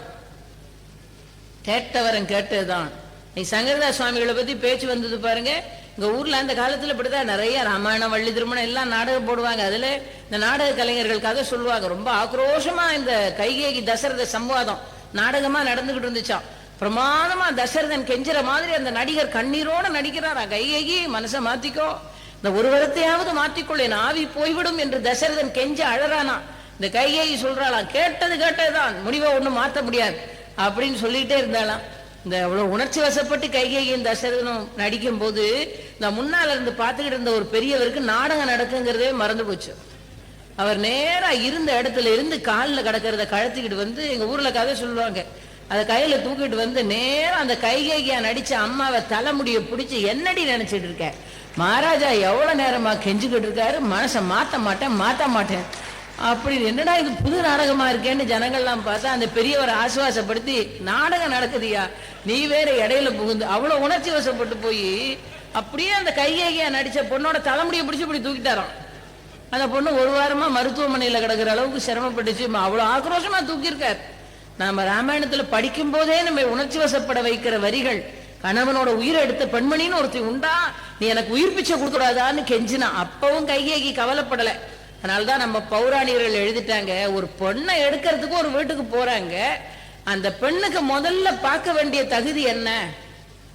கேட்டவரம் கேட்டதுதான். நீ சங்கரதா சுவாமிகளை பத்தி பேச்சு வந்தது பாருங்க. இங்க ஊர்ல அந்த காலத்துல இப்படிதான் நிறைய ராமாயணம் வள்ளி திருமணம் எல்லாம் நாடகம் போடுவாங்க. அதுல இந்த நாடக கலைஞர்கள் கதை சொல்லுவாங்க. ரொம்ப ஆக்ரோஷமா இந்த கைகேகி தசரத சம்வாதம் நாடகமா நடந்துகிட்டு இருந்துச்சான் பிரமாதமா தசரதன் கெஞ்சுற மாதிரி அந்த நடிகர் கண்ணீரோட நடிக்கிறாரா. கைகேகி மனசை மாத்திக்கோ. இந்த ஒரு வருத்தையாவது மாற்றிக்கொள்ளேன் ஆவி போய்விடும் என்று தசரதன் கெஞ்ச அழறானா? இந்த கையை சொல்றாளாம் கேட்டது கேட்டதுதான் முடிவை ஒண்ணும் மாத்த முடியாது அப்படின்னு சொல்லிட்டே இருந்தாலாம் இந்த அவ்வளவு உணர்ச்சி வசப்பட்டு கைகையும் தசரதனும் நடிக்கும் போது இந்த முன்னால இருந்து பார்த்துக்கிட்டு இருந்த ஒரு பெரியவருக்கு நாடகம் நடக்குங்கிறதே மறந்து போச்சு. அவர் நேரா இருந்த இடத்துல இருந்து காலில் கிடக்கிறத கழத்திக்கிட்டு வந்து எங்க ஊர்ல கதை சொல்லுவாங்க. அதை கையில தூக்கிட்டு வந்து நேரா அந்த கைகையா நடிச்ச அம்மாவை தலைமுடிய பிடிச்சி என்னடி நினைச்சிட்டு இருக்கேன் மகாராஜா எவ்வளோ நேரமா கெஞ்சுக்கிட்டு இருக்காரு? மனசை மாற்ற மாட்டேன் மாற்ற மாட்டேன். அப்படி என்னடா இது புது நாடகமா இருக்கேன்னு ஜனங்கள்லாம் பார்த்தா அந்த பெரியவரை ஆசுவாசப்படுத்தி நாடகம் நடக்குதுயா நீ வேற இடையில புகுந்து அவ்வளோ உணர்ச்சி வசப்பட்டு போய் அப்படியே அந்த கைகேகியா நடிச்ச பொண்ணோட தலைமுடியை பிடிச்சி இப்படி தூக்கிட்டாராம். அந்த பொண்ணு ஒரு வாரமா மருத்துவமனையில் கிடக்குற அளவுக்கு சிரமப்பட்டுச்சு. அவ்வளோ ஆக்ரோஷமா தூக்கியிருக்கார். நாம ராமாயணத்தில் படிக்கும் போதே நம்ம உணர்ச்சி வசப்பட வைக்கிற வரிகள் கணவனோட உயிரை எடுத்த பெண்மணின்னு ஒருத்தி உண்டா? நீ எனக்கு உயிர் பிச்சை கொடுக்கூடாதான்னு கெஞ்சினா அப்பவும் கைகேகி கவலைப்படலை. அதனால்தான் நம்ம பௌராணிகர்கள் எழுதிட்டாங்க ஒரு பொண்ணை எடுக்கிறதுக்கு ஒரு வீட்டுக்கு போறாங்க. அந்த பெண்ணுக்கு முதல்ல பார்க்க வேண்டிய தகுதி என்ன?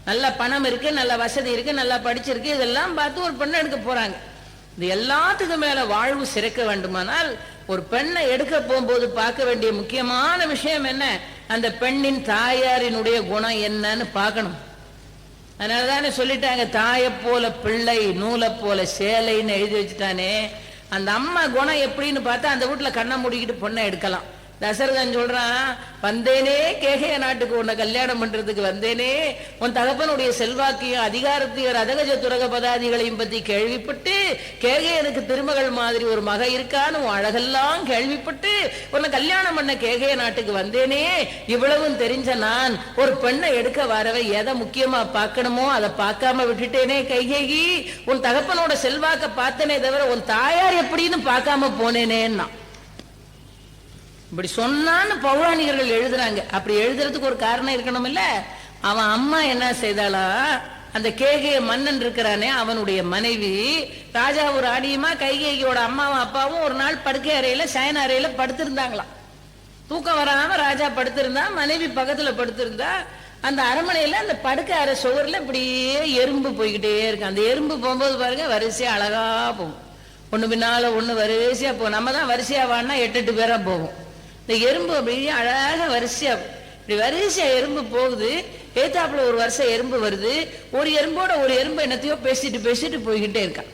நல்ல பணம் இருக்கு நல்ல வசதி இருக்கு நல்லா படிச்சிருக்கு இதெல்லாம் பார்த்து ஒரு பெண்ணை எடுக்க போறாங்க. இது எல்லாத்துக்கும் மேல வாழ்வு சிறக்க வேண்டுமானால் ஒரு பெண்ணை எடுக்க போகும்போது பார்க்க வேண்டிய முக்கியமான விஷயம் என்ன? அந்த பெண்ணின் தாயாரினுடைய குணம் என்னன்னு பார்க்கணும். அதனாலதானே சொல்லிட்டாங்க தாயை போல பிள்ளை நூலை போல சேலைன்னு எழுதி வச்சுட்டானே. அந்த அம்மா குணம் எப்படின்னு பார்த்தா அந்த வீட்டில் கண்ணை மூடிக்கிட்டு பொண்ணை எடுக்கலாம். தசரதன் சொல்றான் வந்தேனே கேகைய நாட்டுக்கு உன்னை கல்யாணம் பண்றதுக்கு வந்தேனே. உன் தகப்பனுடைய செல்வாக்கையும் அதிகாரத்தையும் ரதகஜ துரக பதாதிகளையும் பத்தி கேள்விப்பட்டு கேகையனுக்கு திருமகள் மாதிரி ஒரு மக இருக்கான்னு உன் அழகெல்லாம் கேள்விப்பட்டு உன்னை கல்யாணம் பண்ண கேகைய நாட்டுக்கு வந்தேனே. இவ்வளவும் தெரிஞ்ச நான் ஒரு பெண்ணை எடுக்க வரவை எதை முக்கியமா பார்க்கணுமோ அதை பார்க்காம விட்டுட்டேனே கைகேகி. உன் தகப்பனோட செல்வாக்க பார்த்தனே தவிர உன் தாயார் எப்படின்னு பார்க்காம போனேனேன்னா. இப்படி சொன்னான்னு பௌராணிகர்கள் எழுதுறாங்க. அப்படி எழுதுறதுக்கு ஒரு காரணம் இருக்கணும் இல்ல அவன் அம்மா என்ன செய்தாளா? அந்த கேகே மன்னன் இருக்கிறானே அவனுடைய மனைவி. ராஜா ஒரு ஆடியுமா கைகேகியோட அம்மாவும் அப்பாவும் ஒரு நாள் படுக்கை அறையில சயன அறையில படுத்திருந்தாங்களாம். தூக்கம் வராம ராஜா படுத்திருந்தா மனைவி பக்கத்துல படுத்திருந்தா அந்த அரமனையில அந்த படுக்கை அறை சுவர்ல இப்படியே எறும்பு போய்கிட்டே இருக்கு. அந்த எறும்பு போகும்போது பாருங்க வரிசையா அழகா போகும். ஒண்ணு பின்னால ஒண்ணு வரிசையா போகும். நம்ம தான் வரிசையா வாடினா எட்டு எட்டு பேரா போகும். இந்த எறும்பு அப்படியே அழகாக வரிசையா இப்படி வரிசையா எறும்பு போகுது. ஏத்தாப்புல ஒரு வருஷம் எறும்பு வருது. ஒரு எறும்போட ஒரு எறும்பு என்னத்தையோ பேசிட்டு பேசிட்டு போய்கிட்டே இருக்கான்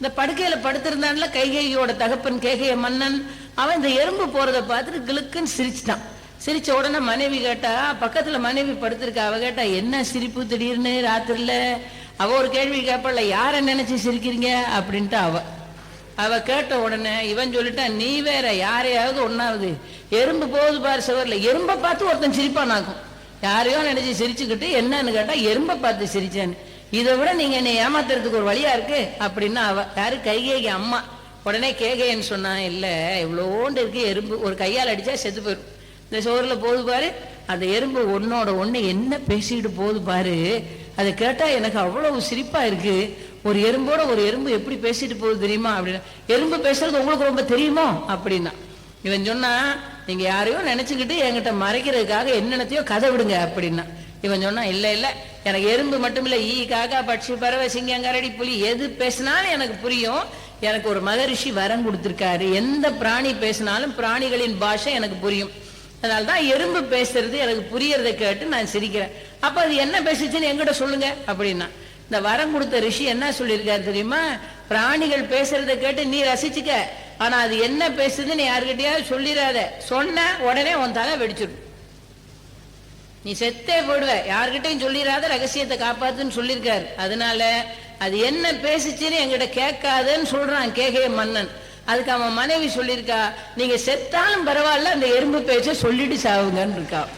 இந்த படுக்கையில படுத்திருந்தான்ல கைகையோட தகப்பன் கேகைய மன்னன். அவன் இந்த எறும்பு போகிறத பார்த்துட்டு கிளுக்குன்னு சிரிச்சிட்டான். சிரிச்ச உடனே மனைவி கேட்டா பக்கத்துல மனைவி படுத்திருக்கா? அவ கேட்டா என்ன சிரிப்பு திடீர்னு ராத்திரில? அவ ஒரு கேள்வி கேட்பாள் யார நினைச்சு சிரிக்கிறீங்க? அப்படின்ட்டு அவ. அவ கேட்ட உடனே இவன் சொல்லிட்டான் நீ வேற யாரையாவது ஒன்னாவது எறும்பு போகுது பாரு சுவரில் எறும்பை பார்த்து ஒருத்தன் சிரிப்பானாக்கும். யாரையோ நினைச்சு சிரிச்சுக்கிட்டு என்னன்னு கேட்டால் எறும்பை பார்த்து சிரிச்சேன்னு. இதை விட நீங்க என்னை ஏமாத்துறதுக்கு ஒரு வழியா இருக்கு அப்படின்னா அவ யாரு? கைகேகி அம்மா. உடனே கேகேன்னு சொன்னா இல்லை இவ்வளோண்டு இருக்கு எறும்பு. ஒரு கையால் அடிச்சா செத்து போயிடும் இந்த சோறில் போகுது பாரு. அந்த எறும்பு ஒன்னோட ஒன்று என்ன பேசிக்கிட்டு போகுது பாரு. அதை கேட்டால் எனக்கு அவ்வளவு சிரிப்பாக இருக்கு. ஒரு எறும்போட ஒரு எறும்பு எப்படி பேசிட்டு போகுது தெரியுமா அப்படின்னா எறும்பு பேசுறது உங்களுக்கு ரொம்ப தெரியுமோ? அப்படின்னா. இவன் சொன்னா நீங்க யாரையோ நினைச்சுக்கிட்டு என்கிட்ட மறைக்கிறதுக்காக என்னென்னத்தையோ கதை விடுங்க அப்படின்னா. இவன் சொன்னா இல்ல இல்ல எனக்கு எறும்பு மட்டும் இல்ல ஈ காக்கா பட்சி பறவை சிங்கம் கரடி புலி எது பேசினாலும் எனக்கு புரியும். எனக்கு ஒரு மகரிஷி வரம் கொடுத்திருக்காரு. எந்த பிராணி பேசினாலும் பிராணிகளின் பாஷை எனக்கு புரியும். அதனால்தான் எறும்பு பேசுறது எனக்கு புரியறதை கேட்டு நான் சிரிக்கிறேன். அப்ப அது என்ன பேசுச்சுன்னு எங்கிட்ட சொல்லுங்க அப்படின்னா. இந்த வரம் கொடுத்த ரிஷி என்ன சொல்லியிருக்காரு தெரியுமா? பிராணிகள் பேசுறத கேட்டு நீ ரசிச்சுக்க. ஆனா அது என்ன பேசுதுன்னு யாருக்கிட்டயாவது சொல்லிடாத சொன்ன உடனே உன் தலை வெடிச்சிடும். நீ செத்தே போடுவ. யாருக்கிட்டையும் சொல்லிடாத ரகசியத்தை காப்பாத்துன்னு சொல்லியிருக்காரு. அதனால அது என்ன பேசுச்சுன்னு எங்கிட்ட கேட்காதன்னு சொல்றான் கேகே மன்னன். அதுக்கு அவன் மனைவி சொல்லியிருக்கா நீங்க செத்தாலும் பரவாயில்ல அந்த எறும்பு பேச்ச சொல்லிட்டு சாவுங்கன்னு இருக்கான்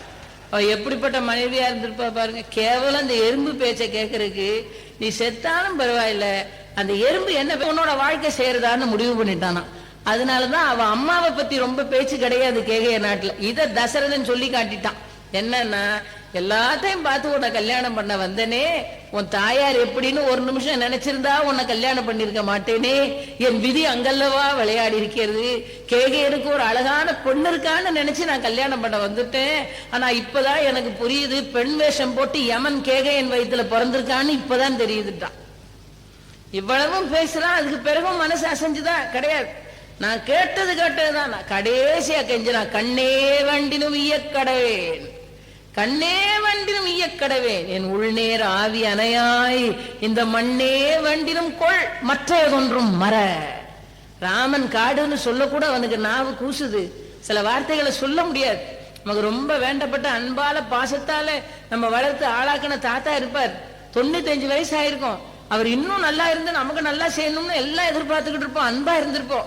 எப்படிப்பட்ட மனைவியா இருந்திருப்பா பாருங்க. கேவலம் அந்த எறும்பு பேச்ச கேட்கறதுக்கு நீ செத்தாலும் பரவாயில்ல. அந்த எறும்பு என்ன உன்னோட வாழ்க்கை செய்யறதான்னு முடிவு பண்ணிட்டானா. அதனாலதான் அவ அம்மாவை பத்தி ரொம்ப பேச்சு கிடையாது கேகைய நாட்டுல. இத தசரதன் சொல்லி காட்டிட்டான். என்னன்னா எல்லாத்தையும் பார்த்து உன்னை கல்யாணம் பண்ண வந்தனே. உன் தாயார் எப்படின்னு ஒரு நிமிஷம் நினைச்சிருந்தா உன்னை கல்யாணம் பண்ணிருக்க மாட்டேனே. என் விதி அங்கல்லவா விளையாடி இருக்கிறது. கேகையனுக்கு ஒரு அழகான பொண்ணு இருக்கான்னு நினைச்சு நான் கல்யாணம் பண்ண வந்துட்டேன். ஆனா இப்பதான் எனக்கு புரியுது பெண் வேஷம் போட்டு யமன் கேகையன் வயித்துல பிறந்திருக்கான்னு இப்பதான் தெரியுதுட்டான். இவ்வளவும் பேசுறான் அதுக்கு பிறகும் மனசு அசைஞ்சுதான் கிடையாது. நான் கேட்டது கேட்டதுதான். நான் கடைசியா கெஞ்சினா கண்ணே வண்டினும் இயக்கடவேன் கண்ணே வண்டினும் இயக்கடவேன் என் உள்நேர் ஆவி அணையாய். இந்த மண்ணே வண்டினும் கொள் மற்றதொன்றும் மற. ராமன் காடுன்னு சொல்லக்கூட அவனுக்கு நாவு கூசுது. சில வார்த்தைகளை சொல்ல முடியாது. நமக்கு ரொம்ப வேண்டப்பட்ட அன்பால பாசத்தால நம்ம வளர்த்து ஆளாக்கின தாத்தா இருப்பார். தொண்ணூத்தஞ்சு வயசு ஆயிருக்கும் அவர் இன்னும் நல்லா இருந்து நமக்கு நல்லா செய்யணும்னு எல்லாம் எதிர்பார்த்துக்கிட்டு இருப்போம். அன்பா இருந்திருப்போம்.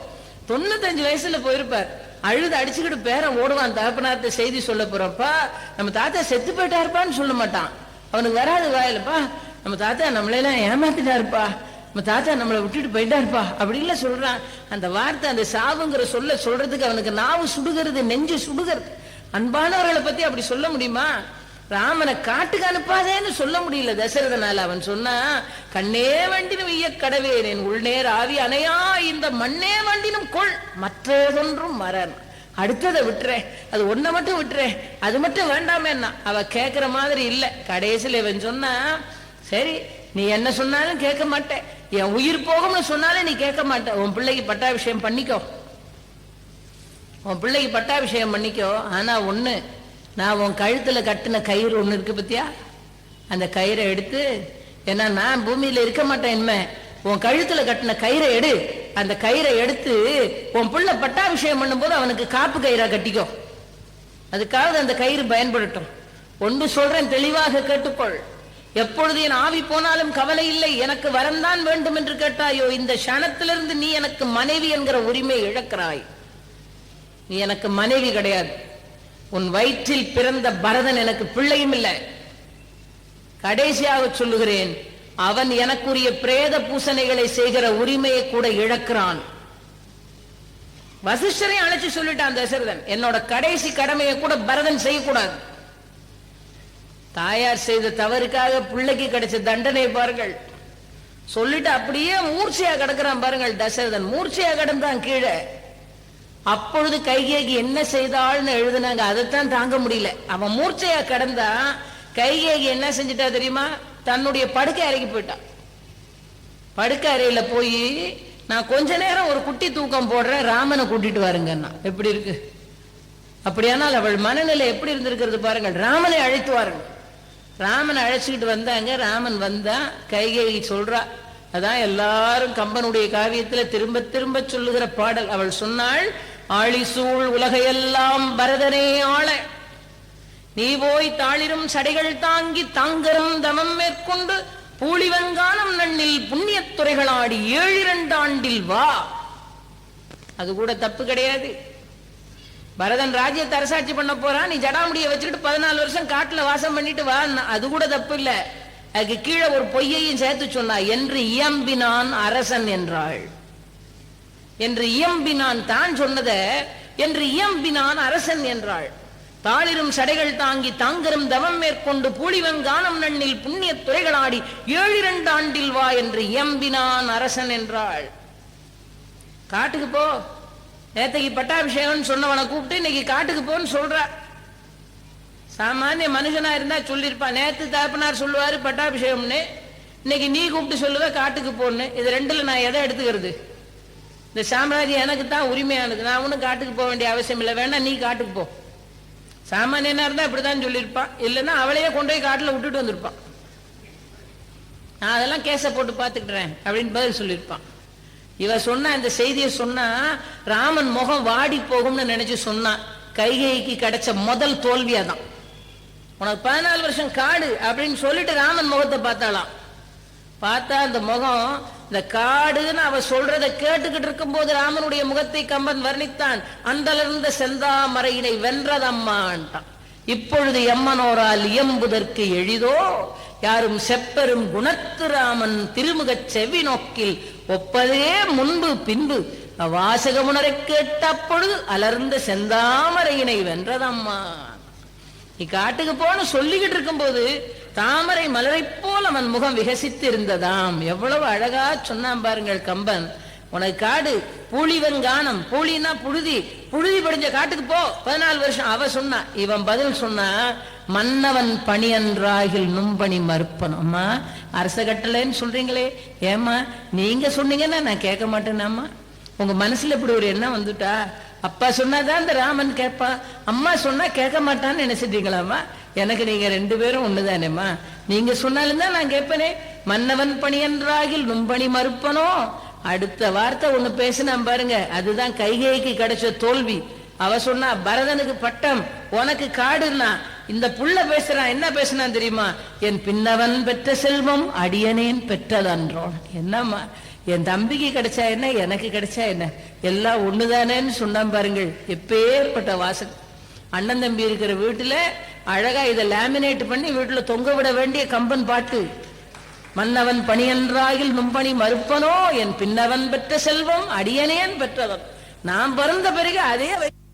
தொண்ணூத்தஞ்சு வயசுல போயிருப்பார். அழுது அடிச்சுக்கிட்டு பேரன் ஓடுவான் தகப்பனார்த்த செய்தி சொல்ல போறப்பா நம்ம தாத்தா செத்து போயிட்டாருப்பான்னு சொல்ல மாட்டான். அவனுக்கு வராது வாயிலப்பா. நம்ம தாத்தா நம்மளையெல்லாம் ஏமாத்திட்டாருப்பா. நம்ம தாத்தா நம்மளை விட்டுட்டு போயிட்டாருப்பா. அப்படின்ல சொல்றான். அந்த வார்த்தை அந்த சாவுங்கிற சொல்ல சொல்றதுக்கு அவனுக்கு நாவு சுடுகிறது நெஞ்சு சுடுகிறது. அன்பானவர்களை பத்தி அப்படி சொல்ல முடியுமா? ராமனை காட்டுக்கு அனுப்பாதேன்னு சொல்ல முடியல தசரதனால அவன் சொன்னா கண்ணே வண்டினும் ஈய கடவேன் உள்நேர் ஆவி அணையா இந்த மண்ணே வண்டினும் கொள். மற்றதொன்றும் மரண் அடுத்ததை விட்டுறேன். அது ஒன்ன மட்டும் விட்டுறேன். அது மட்டும் வேண்டாமேன்னா. அவ கேக்குற மாதிரி இல்ல. கடைசியில இவன் சொன்னா சரி நீ என்ன சொன்னாலும் கேட்க மாட்டேன். என் உயிர் போகும்னு சொன்னாலும் நீ கேட்க மாட்ட உன் பிள்ளைக்கு பட்டாபிஷேகம் பண்ணிக்கோ. உன் பிள்ளைக்கு பட்டாபிஷேகம் பண்ணிக்கோ. ஆனா ஒண்ணு நான் உன் கழுத்துல கட்டின கயிறு ஒண்ணு இருக்கு பத்தியா? அந்த கயிறை எடுத்து ஏன்னா நான் பூமியில இருக்க மாட்டேன் இனிமே. உன் கழுத்துல கட்டின கயிறை எடு. அந்த கயிறை எடுத்து உன் பிள்ளை பட்டாபிஷேகம் பண்ணும்போது அவனுக்கு காப்பு கயிறா கட்டிக்கோ. அதுக்காக அந்த கயிறு பயன்படட்டும் ஒன்று சொல்றேன் தெளிவாக கேட்டுக்கொள். எப்பொழுது என் ஆவி போனாலும் கவலை இல்லை. எனக்கு வரந்தான் வேண்டும் என்று கேட்டாயோ இந்த க்ஷணத்திலிருந்து நீ எனக்கு மனைவி என்கிற உரிமை இழக்கிறாய். நீ எனக்கு மனைவி கிடையாது. உன் வயிற்றில் பிறந்த பரதன் எனக்கு பிள்ளையும் இல்லை. கடைசியாக சொல்லுகிறேன் அவன் எனக்குரிய பிரேத பூசணைகளை செய்கிற உரிமையை கூட இழக்கிறான். வசிஷ்டரை அழைச்சு சொல்லிட்டான் தசரதன் என்னோட கடைசி கடமையை கூட பரதன் செய்யக்கூடாது. தாயார் செய்த தவறுக்காக பிள்ளைக்கு கிடைச்ச தண்டனை பாருங்கள். சொல்லிட்டு அப்படியே மூர்ச்சையா கிடக்குறான் பாருங்கள் தசரதன் மூர்ச்சையா கிடந்தான் கீழே. அப்பொழுது கைகேகி என்ன செய்தாள்னு எழுதுனாங்க. அதைத்தான் தாங்க முடியல. அவன் மூர்ச்சையா கடந்தா கைகேகி என்ன செஞ்சிட்டா தெரியுமா? தன்னுடைய படுக்கை அறைக்கு போயிட்டான் படுக்கை அறையில போய் நான் கொஞ்ச நேரம் ஒரு குட்டி தூக்கம் போடுறேன் ராமனை கூட்டிட்டு வாருங்கன்னா. எப்படி இருக்கு? அப்படியானால் அவள் மனநிலை எப்படி இருந்திருக்கிறது பாருங்கள். ராமனை அழைத்து வாருங்கள் ராமனை அழைச்சிக்கிட்டு வந்தாங்க. ராமன் வந்தா கைகேகி சொல்றா அதான் எல்லாரும் கம்பனுடைய காவியத்துல திரும்ப திரும்ப சொல்லுகிற பாடல். அவள் சொன்னாள் ஆழி சூழ் உலகையெல்லாம் பரதனே ஆள. நீ போய் தாளிரும் சடைகள் தாங்கி தாங்கரும் தமம் மேற்கொண்டு பூலிவங்கானம் நன்னில் புண்ணியத்துறைகளாடி ஏழிரண்டு ஆண்டில் வா. அது கூட தப்பு கிடையாது. பரதன் ராஜ்யத்தை அரசாட்சி பண்ண போறான் நீ ஜடாமுடியை வச்சுக்கிட்டு பதினாலு வருஷம் காட்டுல வாசம் பண்ணிட்டு வா. அது கூட தப்பு இல்லை. அதுக்கு கீழே ஒரு பொய்யையும் சேர்த்து சொன்னா என்று இயம்பினான் அரசன் என்றாள். என்று இயம்பினான் தான் சொன்னத என்று இயம்பினான் அரசன் என்றாள். தாளிரும் சடைகள் தாங்கி தாங்கரும் தவம் மேற்கொண்டு பூலிவங்கானம் நன்னில் புண்ணிய துறைகளாடி ஏழிரண்டு ஆண்டில் வா என்று இயம்பினான் அரசன் என்றாள். காட்டுக்கு போ. நேத்தைக்கு பட்டாபிஷேகம் சொன்னவனை கூப்பிட்டு இன்னைக்கு காட்டுக்கு போன்னு சொல்ற. சாமானிய மனுஷனா இருந்தா சொல்லியிருப்பான் நேத்து தாப்பனார் சொல்லுவாரு பட்டாபிஷேகம்னு. இன்னைக்கு நீ கூப்பிட்டு சொல்லுவ காட்டுக்கு போன்னு. இது ரெண்டுல நான் எதை எடுத்துக்கிறது? இந்த சாம்ராஜ்யம் எனக்கு தான் உரிமையானது. நான் ஒன்றும் காட்டுக்கு போக வேண்டிய அவசியம் இல்லை. வேணா நீ காட்டுக்கு போ. சாமானியனா இருந்தா இப்படிதான் சொல்லியிருப்பான் இல்லைன்னா அவளையே கொண்டு போய் காட்டில் விட்டுட்டு வந்திருப்பான். நான் அதெல்லாம் கேஸை போட்டு பார்த்துக்கிறேன் அப்படின்னு பதில் சொல்லியிருப்பான். இவ சொன்ன இந்த செய்தியை சொன்னா ராமன் முகம் வாடி போகும்னு நினைச்சு சொன்னான் கைகைக்கு கிடைச்ச முதல் தோல்வியாதான். உனக்கு பதினாலு வருஷம் காடு அப்படின்னு சொல்லிட்டு ராமன் முகத்தை பார்த்தாலாம் பார்த்தா அந்த முகம் இந்த காடுன்னு அவ சொல்றத கேட்டுக்கிட்டு இருக்கும் போது ராமனுடைய முகத்தை கம்பன் வர்ணித்தான். அந்தலிருந்த செந்தாமரையினை வென்றதம்மான்ட்டான். இப்பொழுது எம்மனோரால் இயம்புதற்கு எளிதோ? யாரும் செப்பெரும் குணத்து ராமன் திருமுகச் செவி நோக்கில் ஒப்பதே முன்பு பின்பு. வாசகமுனரை கேட்ட அப்பொழுது அலர்ந்த செந்தாமரையினை வென்றதம்மா நீ காட்டுக்கு போன சொல்லிக்கிட்டு இருக்கும்போது தாமரை மலரை போல் அவன் முகம் விகசித்து இருந்ததாம் எவ்வளவு அழகா சொன்னான் பாருங்கள் கம்பன். உனக்கு காடு பூலிவங்கானம் பூலினா புழுதி. புழுதி படிஞ்ச காட்டுக்கு போ. பதினாலு வருஷம் அவ சொன்னா. இவன் பதில் சொன்னா மன்னவன் பணியன்றாகில் நும்பணி மறுப்பன். அம்மா அரச கட்டளைன்னு சொல்றீங்களே. ஏமா நீங்க சொன்னீங்கன்னா நான் கேட்க மாட்டேனாம்மா உங்க மனசுல இப்படி ஒரு எண்ணம் வந்துட்டா அப்பா சொன்னாதான் இந்த ராமன் கேட்பான். அம்மா சொன்னா கேட்க மாட்டான்னு நினைச்சிட்டீங்களாமா எனக்கு நீங்க ரெண்டு பேரும் ஒண்ணுதானேம்மா? நீங்க சொன்னாலும் தான் நான் கேட்பனே. மன்னவன் பணியன்றாகில் நும்பணி மறுப்பனோ? அடுத்த வார்த்தை ஒண்ணு பேசினான் பாருங்க. அதுதான் கைகேய்க்கு கிடைச்ச தோல்வி. அவ சொன்னா பரதனுக்கு பட்டம் உனக்கு காடுன்னா. இந்த புள்ள பேசுறான் என்ன பேசுனான் தெரியுமா? என் பின்னவன் பெற்ற செல்வம் அடியனேன் பெற்றதன்றோன் என்னம்மா? என் தம்பிக்கு கிடைச்சா என்ன எனக்கு கிடைச்சா என்ன? எல்லாம் ஒண்ணுதானேன்னு சொன்னான் பாருங்கள். எப்பேற்பட்ட வாசல். அண்ணன் தம்பி இருக்கிற வீட்டுல அழகா இதை லேமினேட் பண்ணி வீட்டுல தொங்க விட வேண்டிய கம்பன் பாட்டு. மன்னவன் பணியன்றாயில் நும்பணி மறுப்பனோ என் பின்னவன் பெற்ற செல்வம் அடியனேன் பெற்றவன். நான் பிறந்த பிறகு அதே வை-